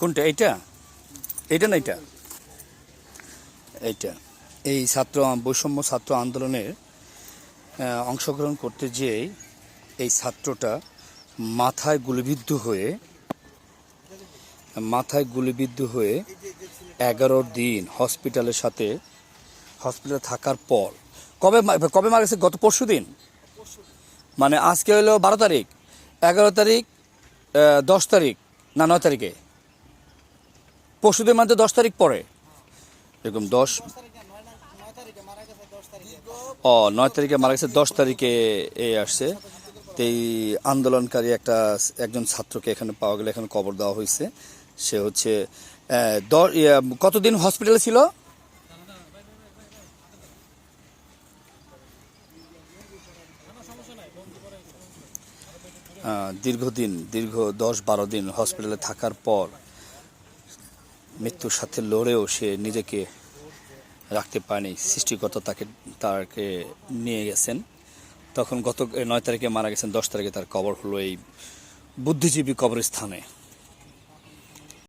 কোনটা? এইটা? এইটা না এইটা? এইটা। এই ছাত্র, বৈষম্য ছাত্র আন্দোলনের অংশগ্রহণ করতে যেয়ে এই ছাত্রটা মাথায় গুলিবিদ্ধ হয়ে, মাথায় গুলিবিদ্ধ হয়ে এগারো দিন হসপিটালের সাথে, হসপিটালে থাকার পর, কবে কবে মারা গেছে? গত পরশু দিন? মানে আজকে হলো বারো তারিখ। এগারো তারিখ দশ তারিখ না নয় তারিখে? পরশু দিন মানে দশ তারিখ পরে। এরকম দশ ও, নয় তারিখে মারা গেছে, দশ তারিখে এ আসছে। এই আন্দোলনকারী একটা একজন ছাত্রকে এখানে পাওয়া গেলে এখানে কবর দেওয়া হয়েছে। সে হচ্ছে কতদিন হসপিটালে ছিল? দীর্ঘদিন, দীর্ঘ দশ বারো দিন হসপিটালে থাকার পর মৃত্যুর সাথে লড়েও সে নিজেকে রাখতে পারেনি। সৃষ্টিকর্তা তাকে তাকে নিয়ে গেছেন। তখন গত নয় তারিখে মারা গেছেন, দশ তারিখে তার কবর হলো এই বুদ্ধিজীবী কবরস্থানে।